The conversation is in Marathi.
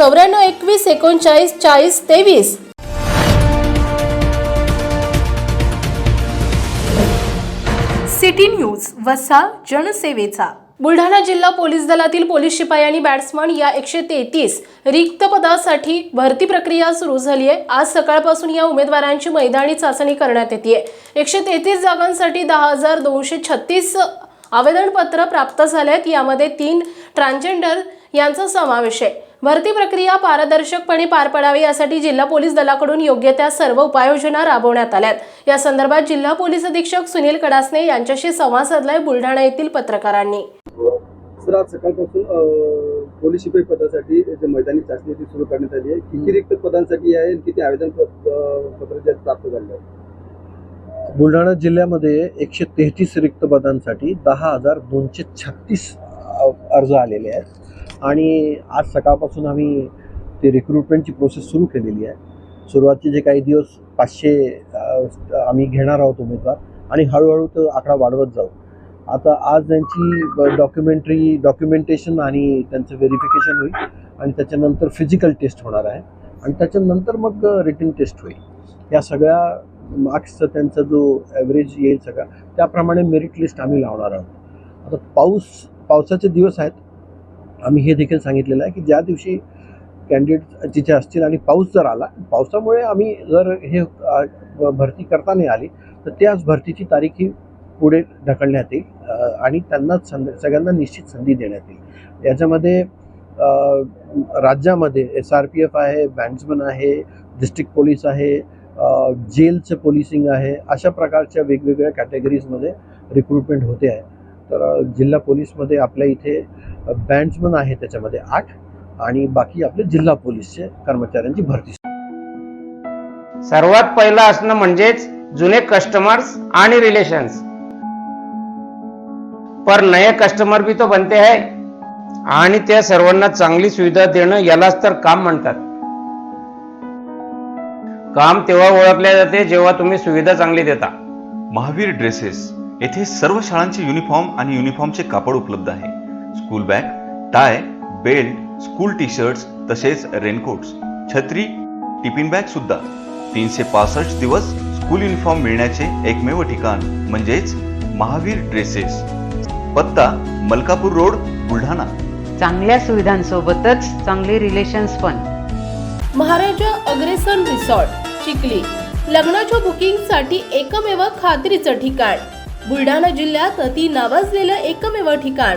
चौऱ्याण्णव एकवीस एकोणचाळीस चाळीस तेवीस. सिटी न्यूज वसा जनसेवेचा. बुलढाणा जिल्हा पोलीस दलातील पोलीस शिपाई आणि बॅट्समन या एकशे तेहतीस रिक्त पदासाठी भरती प्रक्रिया सुरू झाली आहे. आज सकाळपासून या उमेदवारांची मैदानी चाचणी करण्यात येते. एकशे तेहतीस जागांसाठी दहा हजार दोनशे छत्तीस आवेदनपत्र प्राप्त झाले आहेत. यामध्ये तीन ट्रान्सजेंडर यांचा समावेश आहे. भरती प्रक्रिया पारदर्शकपणे पार पडावी यासाठी जिल्हा पोलीस दलाकडून योग्य त्या सर्व उपाययोजना राबवण्यात आल्यात. या संदर्भात जिल्हा पोलीस अधीक्षक सुनील कडासने यांच्याशी संवाद साधलाय बुलढाणा येथील पत्रकारांनी. सर आज सकाळपासून पोलीस शिपाई पदासाठी जे मैदानी चाचणी ती सुरू करण्यात आली आहे किती रिक्त पदांसाठी आहे आणि किती आवेदन पत्र प्राप्त झाले आहे बुलढाणा जिल्ह्यामध्ये एकशे तेहतीस रिक्त पदांसाठी दहा हजार दोनशे छत्तीस अर्ज आलेले आहेत. आणि आज सकाळपासून आम्ही ते रिक्रुटमेंटची प्रोसेस सुरू केलेली आहे. सुरुवातचे जे काही दिवस पाचशे आम्ही घेणार आहोत उमेदवार आणि हळूहळू तो आकडा वाढवत जाऊ. आता आज त्यांची डॉक्युमेंटरी डॉक्युमेंटेशन आणि त्यांचं व्हेरिफिकेशन होईल आणि त्याच्यानंतर फिजिकल टेस्ट होणार आहे आणि त्याच्यानंतर मग रिटर्न टेस्ट होईल. या सगळ्या मार्क्सचा त्यांचा जो ॲव्हरेज येईल सगळा त्याप्रमाणे मेरिट लिस्ट आम्ही लावणार आहोत. आता पाऊस पावसाचे दिवस आहेत आम्ही हे देखील सांगितलेलं आहे की ज्या दिवशी कॅन्डिडेट तिथे असतील आणि पाऊस जर आला पावसामुळे आम्ही जर हे भरती करता नाही आली तर त्याच भरतीची तारीख ही पुढे ढकलण्यात येईल आणि त्यांना संध सगळ्यांना निश्चित संधी देण्यात येईल. याच्यामध्ये राज्यामध्ये एस आर पी एफ आहे बँड्समन आहे डिस्ट्रिक्ट पोलीस आहे जेलचं पोलिसिंग आहे अशा प्रकारच्या वेगवेगळ्या कॅटेगरीजमध्ये रिक्रुटमेंट होते आहे. तर जिल्हा पोलीसमध्ये आपल्या इथे बँड्समन आहे त्याच्यामध्ये आठ आणि बाकी आपले जिल्हा पोलीसचे कर्मचाऱ्यांची भरती. सर्वात पहिलं असणं म्हणजेच जुने कस्टमर्स आणि रिलेशन्स पर नए कस्टमर भी तो बनते है आणि त्या सर्वांना चांगली सुविधा देणं यालाच तर काम म्हणतात. काम तेव्हा ओळखले जाते जेव्हा तुम्ही सुविधा चांगली देता. महावीर ड्रेसेस येथे सर्व शाळांचे युनिफॉर्म आणि युनिफॉर्मचे कापड उपलब्ध आहे. School bag tie belt school T shirts तसेच रेनकोट्स छत्री टिफिन बॅग सुद्धा. तीनशे पासष्ट दिवस स्कूल युनिफॉर्म मिळण्याचे एकमेव ठिकाण म्हणजेच महावीर ड्रेसेस. पत्ता मलकापूर रोड बुलढाणा. चांगल्या सुविधांसोबतच चांगले रिलेशन्स पण. महाराजा अग्रेसन रिसॉर्ट चिखली. लग्नाच्या बुकिंगसाठी एकमेव खात्रीचं ठिकाण. बुलढाणा जिल्ह्यात अति नावाजलेलं एकमेव ठिकाण.